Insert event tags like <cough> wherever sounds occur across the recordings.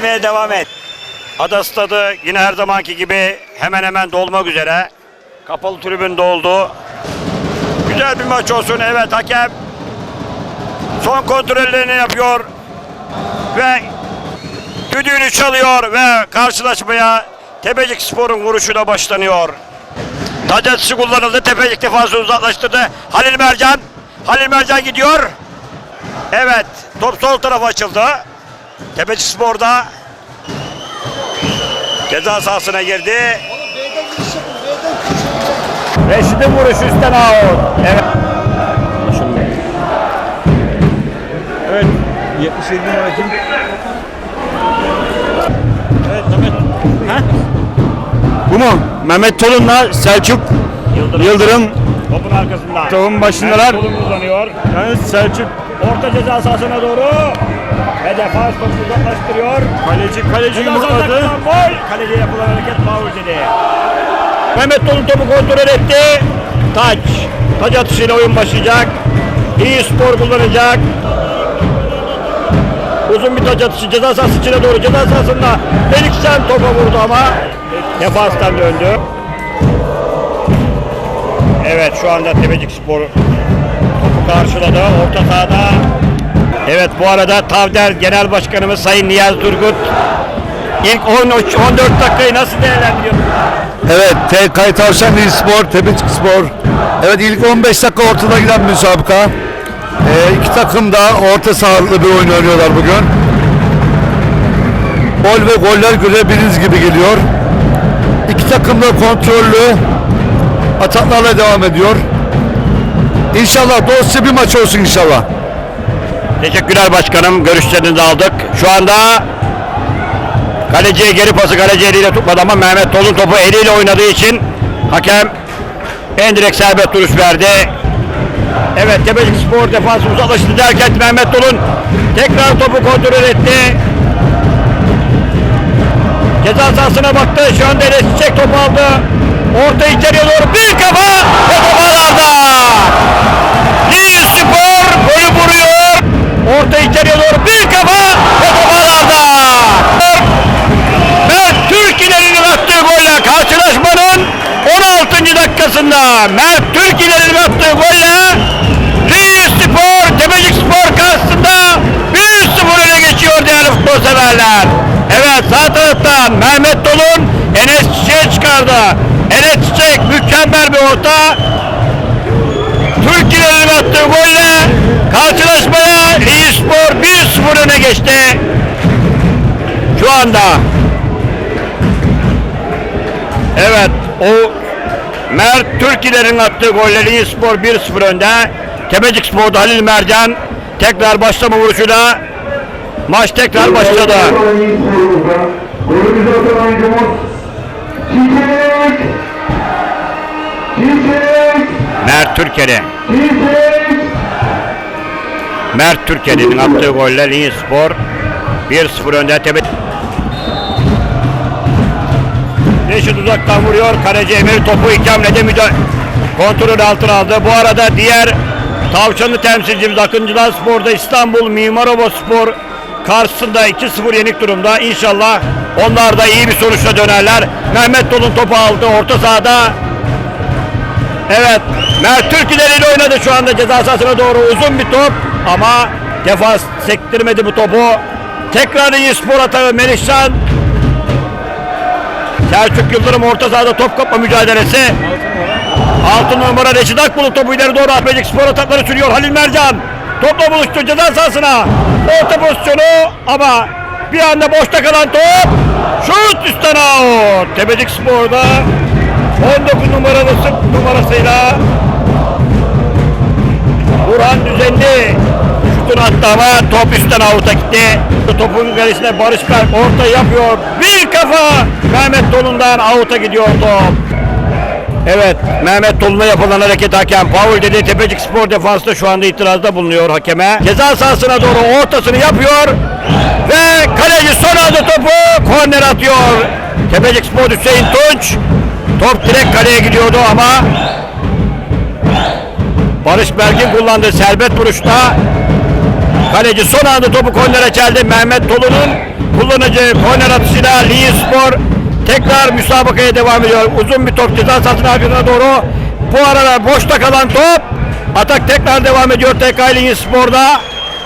İzlemeye devam et. Ada stadı yine her zamanki gibi hemen hemen dolmak üzere. Kapalı tribün doldu. Güzel bir maç olsun. Evet hakem son kontrollerini yapıyor ve düdüğünü çalıyor ve karşılaşmaya Tepecik Spor'un vuruşuyla başlanıyor. Atışı kullanıldı. Tepecik defansı uzaklaştırdı. Halil Mercan. Halil Mercan gidiyor. Evet. Top sol tarafa açıldı. Tepecik Spor'da ceza sahasına girdi. Reşit'in vuruşu üstten out. Evet. Evet. 77 numara kim? Evet Mehmet. Ha? Bu mu? Mehmet Tolun'la Selçuk Yıldırım. Yıldırım Topun arkasında. topun başındalar. Kolun kullanıyor. Yani Selçuk Orta ceza sahasına doğru. Ve defans topu uzaklaştırıyor. kaleci kaleci yapılan gol. Kaleciye yapılan hareket faul dedi. Mehmet Tolun topu kontrol etti. Taç. Taç atışıyla oyun başlayacak. İyi spor kullanacak. Uzun bir taç atışı ceza sahası içine doğru ceza sahasında Meliksen topa vurdu ama defanstan döndü. Evet şu anda Tepecik Spor topu karşıladı. Orta sahada Evet bu arada Tavder Genel Başkanımız Sayın Niyaz Durgut ilk 13 14 dakikayı nasıl değerlendiriyor? Evet, TK Tavşan Spor, Tepecik Spor. Evet ilk 15 dakika ortada giden müsabaka. Ee, iki takım da orta sahalı bir oyun oynuyorlar bugün. Gol ve goller görebildiğiniz gibi geliyor. İki takım da kontrollü ataklarla devam ediyor. İnşallah dosya bir maç olsun inşallah. Teşekkürler başkanım. Görüşlerinizi aldık. Şu anda kaleciye geri pası kaleci eliyle tutmadı ama Mehmet Tolun topu eliyle oynadığı için hakem en direkt serbest duruş verdi. Evet Tepecik Spor defansı uzaklaştı derken Mehmet Tolun tekrar topu kontrol etti. Ceza sahasına baktı. Şu anda Enes Çiçek topu aldı. Orta içeriye doğru bir kafa ve top ağlarda. Lille Spor golü vuruyor. Orta içeriye doğru bir kafa ve top ağlarda. Mert Türk ilerinin attığı golle karşılaşmanın 16. dakikasında Mert Türk ilerinin attığı golle Lille Spor Tepecik Spor karşısında 1-0 öne geçiyor değerli futbol severler. Evet sağ taraftan Mehmet Dolun Enes Çiçek'e çıkardı. Enes Çiçek mükemmel bir orta. Türkiye'nin attığı golle Spor 1-0 öne geçti. Şu anda Evet o Mert Türkiye'lerin attığı golle Lille Spor 1-0 önde. Tepecik Spor'da Halil Mercan tekrar başlama vuruşuyla maç tekrar başladı. Mert Türkiye'li. Mert Türkiye'nin attığı golle Lille Spor 1-0 önde. Tepe... Reşit uzaktan vuruyor. Kaleci Emir topu iki hamlede müdahale kontrol altına aldı. Bu arada diğer tavşanlı temsilcimiz Akıncılar Spor'da İstanbul Mimarobo Spor karşısında 2-0 yenik durumda. İnşallah onlar da iyi bir sonuçla dönerler. Mehmet Dolun topu aldı orta sahada. Evet. Mert Türk ileriyle oynadı şu anda ceza sahasına doğru uzun bir top ama defans sektirmedi bu topu. Tekrar iyi spor atağı Melihcan. Selçuk Yıldırım orta sahada top kapma mücadelesi. 6 numara Reşit Akbulut topu ileri doğru Atletik spor atakları sürüyor Halil Mercan. Topla buluştu ceza sahasına. Orta pozisyonu ama bir anda boşta kalan top. Şut üstten out. Tepecik Spor'da 19 numaralı sık numarasıyla Burhan Düzenli şutunu attı ama top üstten avuta gitti. Topun gerisine Barış Berk orta yapıyor. Bir kafa Mehmet Dolun'dan avuta gidiyor top. Evet Mehmet Dolun'a yapılan hareket hakem faul dedi. Tepecik Spor defansta şu anda itirazda bulunuyor hakeme. Ceza sahasına doğru ortasını yapıyor. Ve kaleci son anda topu korner atıyor. Tepecik Spor Hüseyin Tunç. Top direkt kaleye gidiyordu ama Barış Bergin kullandığı serbest vuruşta Kaleci son anda topu kornere çeldi. Mehmet Tolu'nun kullanıcı korner atışıyla Liyi Spor tekrar müsabakaya devam ediyor. Uzun bir top ceza sahasının arkasına doğru. Bu arada boşta kalan top. Atak tekrar devam ediyor TK Liyi Spor'da.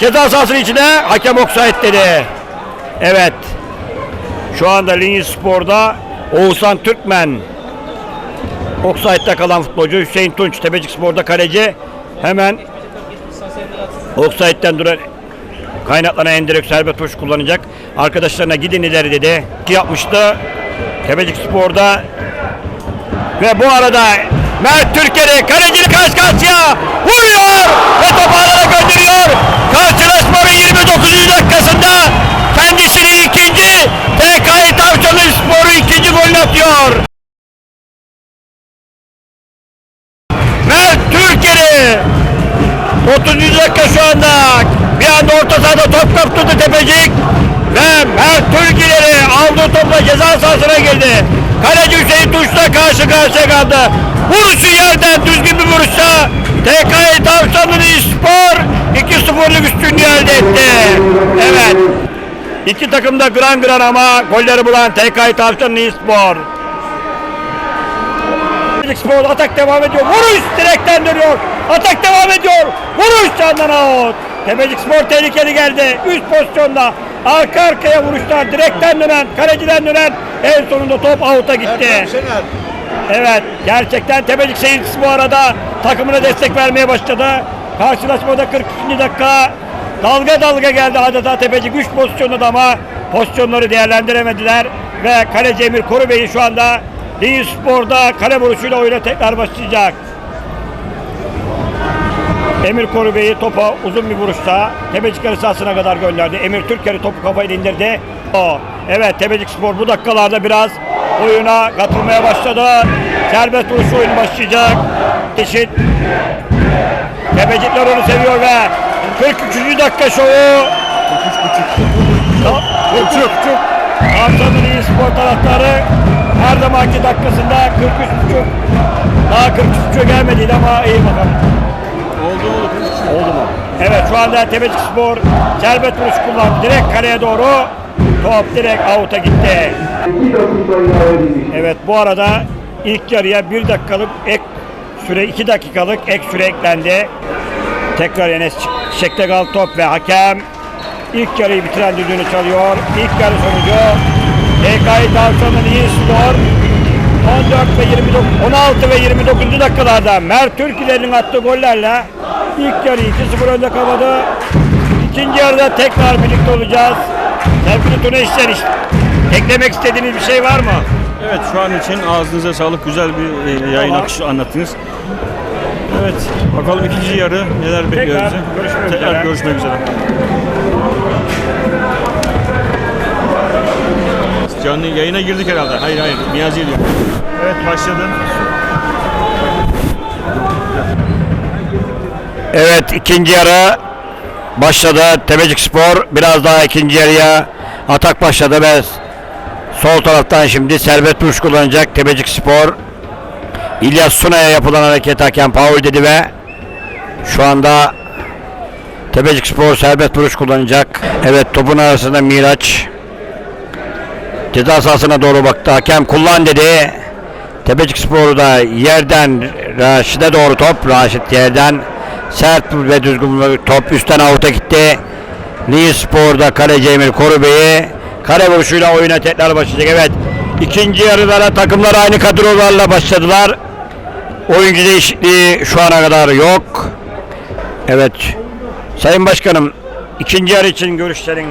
Ceza sahasının içine hakem offside dedi. Evet. Şu anda Linyi Spor'da Oğuzhan Türkmen Offside'da kalan futbolcu Hüseyin Tunç Tepecik Spor'da kaleci hemen Offside'den duran kaynaklanan endirek serbest vuruş kullanacak. Arkadaşlarına gidin ileri dedi. Ki yapmıştı. Tepecik Spor'da ve bu arada Mert Türker'i kalecinin karşı karşıya vuruyor ve topu alana gönderiyor. Karşılaşmanın 29. dakikasında kendisinin ikinci TKİ Tavşanlı Spor'u ikinci golünü atıyor. 30. dakika şu anda bir anda orta sahada top kaptırdı Tepecik ve Mert Türkileri aldığı topla ceza sahasına girdi. Kaleci Hüseyin Tuş'la karşı karşıya kaldı. Vuruşu yerden düzgün bir vuruşla TKİ Tavşanlı Spor 2-0'lık üstünlüğü elde etti. Evet. İki takım da gran gran ama golleri bulan TKİ Tavşanlı Spor. Spor atak devam ediyor. Vuruş direkten dönüyor. Atak devam ediyor. Vuruş candan out. Tepecik Spor tehlikeli geldi. Üst pozisyonda arka arkaya vuruşlar direkten dönen, kaleciden dönen en sonunda top out'a gitti. Evet gerçekten Tepecik seyircisi bu arada takımına destek vermeye başladı. Karşılaşmada 42. dakika dalga dalga geldi adeta Tepecik 3 pozisyonda da ama pozisyonları değerlendiremediler ve kaleci Emir Korubey'i şu anda Liyi Spor'da kale vuruşuyla oyuna tekrar başlayacak. Emir Korubey'i topa uzun bir vuruşta Tepecik yarı sahasına kadar gönderdi. Emir Türker'i topu kafayla indirdi. O, evet Tepecik Spor bu dakikalarda biraz oyuna katılmaya başladı. Serbest vuruş oyunu başlayacak. Eşit. Tepecikler onu seviyor ve 43. dakika şovu. 43 buçuk. Arsan'ın iyi spor taraftarı her zamanki dakikasında 43 buçuk. Daha 43 buçuk gelmediydi ama iyi bakalım. Evet şu anda Tepecik Spor serbest vuruş kullandı. Direkt kaleye doğru top direkt out'a gitti. 2 dakika ilave edilmiş. Evet bu arada ilk yarıya bir dakikalık ek süre, iki dakikalık ek süre eklendi. Tekrar Enes Çiçek'te kaldı top ve hakem ilk yarıyı bitiren düdüğünü çalıyor. İlk yarı sonucu TKİ Tavşan'ın iyi skor 14 ve 29, 16 ve 29. dakikalarda Mert Türkiler'in attığı gollerle ilk yarıyı 2-0 önde kapadı. İkinci yarıda tekrar birlikte olacağız. Sevgili Tuneşler eklemek istediğiniz bir şey var mı? Evet şu an için ağzınıza sağlık. Güzel bir e, yayın Tamam. akışı anlattınız. Evet bakalım ikinci yarı neler bekliyor bizi. görüşmek Tekrar üzere. görüşmek üzere. Canlı yayına girdik herhalde. Hayır hayır. Niyazi diyor. Evet başladı. Evet ikinci yarı başladı. Tepecik Spor biraz daha ikinci yarıya atak başladı ve sol taraftan şimdi serbest vuruş kullanacak Tepecik Spor. İlyas Sunay'a yapılan hareket hakem faul dedi ve şu anda Tepecik Spor serbest vuruş kullanacak. Evet topun arasında Miraç ceza sahasına doğru baktı. Hakem kullan dedi. Tepecik Spor'da yerden Raşit'e doğru top. Raşit yerden sert ve düzgün top üstten avuta gitti. Niğ Spor'da kaleci Emir Korubey'i kare vuruşuyla oyuna tekrar başlayacak. Evet. ikinci yarıda da takımlar aynı kadrolarla başladılar. Oyuncu değişikliği şu ana kadar yok. Evet. Sayın Başkanım ikinci yarı için görüşlerin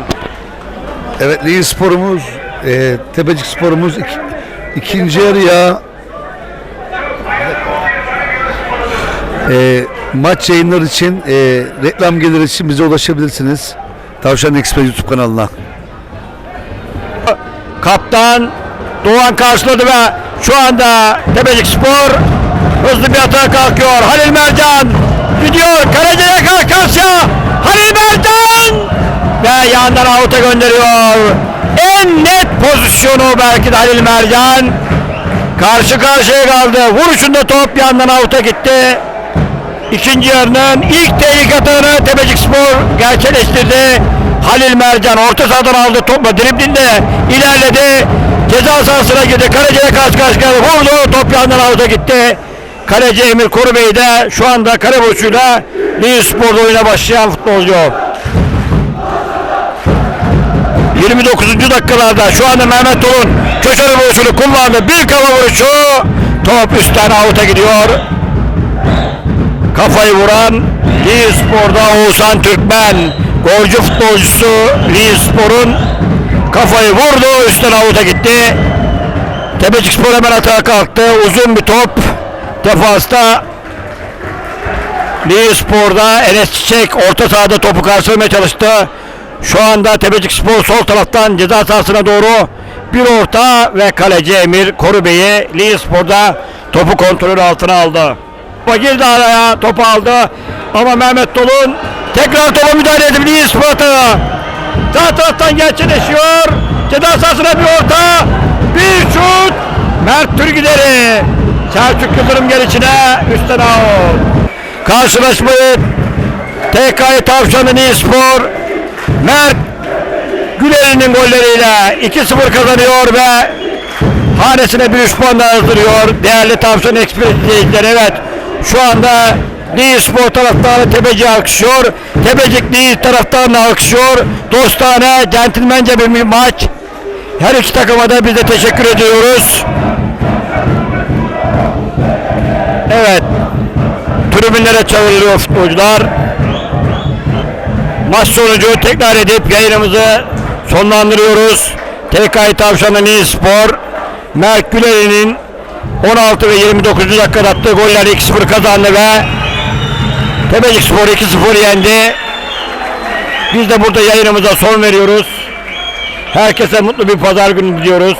Evet Liyi sporumuz, e, Tepecik sporumuz ik- ikinci yarıya e, maç yayınları için, e, reklam geliri için bize ulaşabilirsiniz. Tavşan Express YouTube kanalına. Kaptan Doğan karşıladı ve şu anda Tepecik Spor hızlı bir atağa kalkıyor. Halil Mercan gidiyor. Kaleciye karşıya. Halil Mercan ve yandan avuta gönderiyor. En net pozisyonu belki de Halil Mercan. Karşı karşıya kaldı. Vuruşunda top yandan avuta gitti. İkinci yarının ilk tehlike atağını Tepecik Spor gerçekleştirdi. Halil Mercan orta sahadan aldı topla driblinde ilerledi. Ceza sahasına girdi. Kaleciye karşı karşıya vurdu. Top yandan avuta gitti. Kaleci Emir Korubey de şu anda kare vuruşuyla Lille Spor'da oyuna başlayan futbolcu. 29. dakikalarda şu anda Mehmet Tolun köşeli vuruşunu kullandı. Bir kafa vuruşu. Top üstten avuta gidiyor. Kafayı vuran Lille Spor'da Oğuzhan Türkmen. Golcü futbolcusu Lille Spor'un kafayı vurdu. Üstten avuta gitti. Tepecik Spor hemen atağa kalktı. Uzun bir top. Defansta Lille Spor'da Enes Çiçek orta sahada topu karşılamaya çalıştı. Şu anda Tepecik Spor sol taraftan ceza sahasına doğru bir orta ve kaleci Emir Korubey'i Lille Spor'da topu kontrolü altına aldı. Topa girdi araya topu aldı ama Mehmet Dolun tekrar topa müdahale Lille Spor atağı. Sağ taraftan gerçekleşiyor. Ceza sahasına bir orta. Bir şut. Mert Türgüder'i. Selçuk Yıldırım gelişine üstten out. Karşılaşmayı Tavşanlı Lille Spor Mert Güler'in golleriyle 2-0 kazanıyor ve hanesine bir 3 puan daha yazdırıyor. Değerli Tavşan Ekspres izleyicileri evet şu anda Lille Spor taraftarı Tepeci alkışlıyor. Tepecik Lille taraftarını alkışlıyor. Dostane, centilmence bir maç. Her iki takıma da biz de teşekkür ediyoruz. Evet. Tribünlere çağrılıyor futbolcular. Maç sonucu tekrar edip yayınımızı sonlandırıyoruz. TKİ Tavşanlı Nil Spor, Mert Güler'in 16 ve 29. dakikada attığı goller 2-0 kazandı ve Tepecik Spor 2-0 yendi. Biz de burada yayınımıza son veriyoruz. Herkese mutlu bir pazar günü diliyoruz.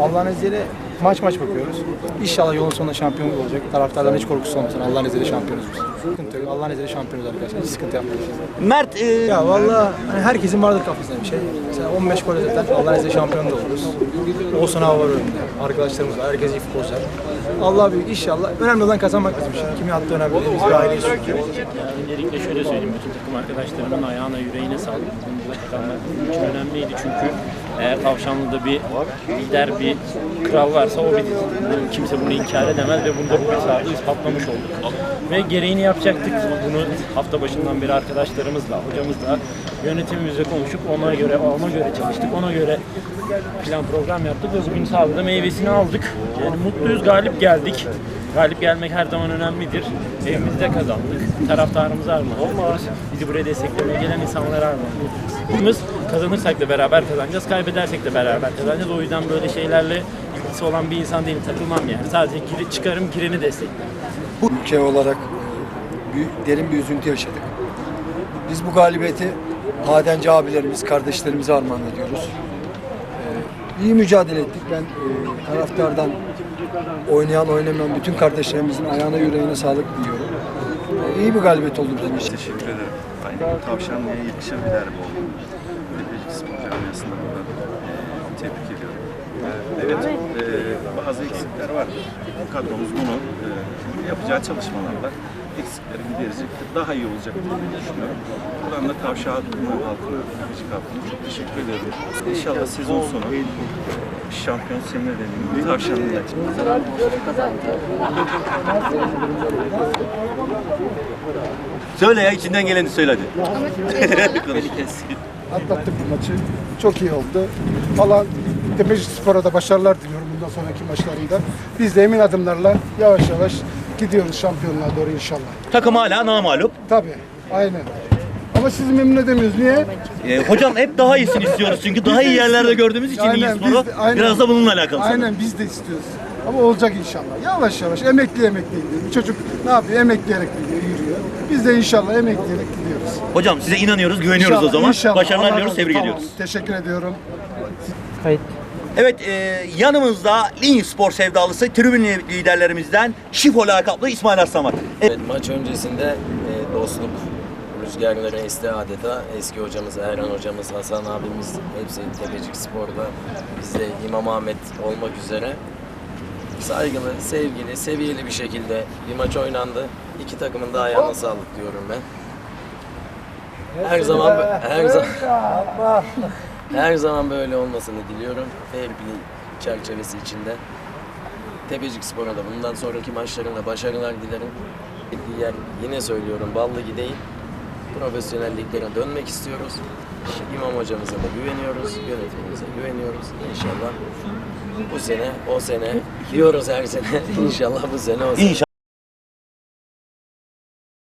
Allah'ın izniyle maç maç bakıyoruz. İnşallah yolun sonunda şampiyonluk olacak. Taraftarların hiç korkusu olmasın. Allah'ın izniyle şampiyonuz biz. Sıkıntı yok. Allah'ın izniyle şampiyonuz arkadaşlar. Hiç sıkıntı yapmayın. Mert e, Ya valla hani herkesin vardır kafasında bir şey. Mesela 15 gol zaten Allah'ın izniyle şampiyon da oluruz. Olsun hava var önünde. Arkadaşlarımız var. Herkes iyi futbolcular. Allah büyük inşallah. Önemli olan kazanmak bizim için. Kimin attığı önemli değil. Biz aileyiz çünkü. Öncelikle şöyle söyleyeyim, bütün takım arkadaşlarımın ayağına, yüreğine sağlık. Bunu kazanmak bizim için önemliydi çünkü eğer Tavşanlı'da bir lider, bir kral varsa o biziz. Kimse bunu inkar edemez ve bunu da bugün sahada ispatlamış olduk. Ve gereğini yapacaktık. Bunu hafta başından beri arkadaşlarımızla, hocamızla, yönetimimizle konuşup ona göre, ona göre çalıştık. Ona göre plan program yaptık ve bugün sahada meyvesini aldık. Yani mutluyuz, galip geldik. Galip gelmek her zaman önemlidir. Evimizde kazandık. Taraftarımıza armağan ediyoruz. Bizi buraya desteklemeye gelen insanlara armağan ediyoruz. Kazanırsak da beraber kazanacağız, kaybedersek de beraber kazanacağız. O yüzden böyle şeylerle ilgisi olan bir insan değilim, takılmam yani. Sadece giri, çıkarım, gireni desteklerim. ülke olarak büyük, derin bir üzüntü yaşadık. Biz bu galibiyeti madenci abilerimiz, kardeşlerimize armağan ediyoruz. İyi mücadele ettik. Ben e, taraftardan oynayan oynamayan bütün kardeşlerimizin ayağına yüreğine sağlık diliyorum. Ee, iyi bir galibiyet oldu bizim için. Teşekkür ederim. Aynı Tavşanlı'ya yakışan bir derbi oldu. Tepecik Spor Camiası'nda buradan e, tebrik ediyorum. E, evet, e, bazı eksikler vardı. Kadromuz bunu e, yapacağı çalışmalarla eksikleri giderecektir. Daha iyi olacaktır diye düşünüyorum. Buradan da Tavşan halkına, halkına, halkına çok teşekkür ediyorum. İnşallah sezon sonu e, şampiyon seninle dediğim gibi Tavşanlı'yla söyle ya içinden geleni söyle hadi. <laughs> atlattık bu maçı. Çok iyi oldu. Tepeci Spor'a da başarılar diliyorum bundan sonraki maçlarında. Biz de emin adımlarla yavaş yavaş gidiyoruz şampiyonluğa doğru inşallah. Takım hala namalup. Tabii, aynen. Ama sizi memnun edemiyoruz. Niye? E, hocam hep daha iyisini istiyoruz çünkü daha iyi yerlerde gördüğümüz için iyi Aynen, sporu. biz de- aynen. Biraz da bununla alakalı sanırım. Aynen biz de istiyoruz. Ama olacak inşallah. Yavaş yavaş emekli emekli gidiyor. Bir çocuk ne yapıyor? Emekleyerek gidiyor, yürüyor. Biz de inşallah emekleyerek gidiyoruz. Hocam size inanıyoruz, güveniyoruz o İnşallah, zaman. inşallah. Başarılar Allah diliyoruz, razı tebrik olsun. ediyoruz. Tamam, Teşekkür ediyorum. Evet e, yanımızda Linç Spor sevdalısı tribün liderlerimizden Şifo lakaplı İsmail Arsamak. Evet, maç öncesinde e, dostluk rüzgarları esti adeta. Eski hocamız Erhan hocamız, Hasan abimiz hepsi Tepecik Spor'da. Biz de İmam Ahmet olmak üzere saygılı, sevgili, seviyeli bir şekilde bir maç oynandı. İki takımın da ayağına sağlık diyorum ben. Her zaman her zaman her zaman böyle olmasını diliyorum. Fair play çerçevesi içinde. Tepecik Spor'a da bundan sonraki maçlarında başarılar dilerim. Diğer yine söylüyorum ballı değil. Profesyonelliklere dönmek istiyoruz. İmam hocamıza da güveniyoruz, yönetimimize güveniyoruz. İnşallah bu sene, o sene diyoruz her sene. İnşallah bu sene o sene. İnşallah.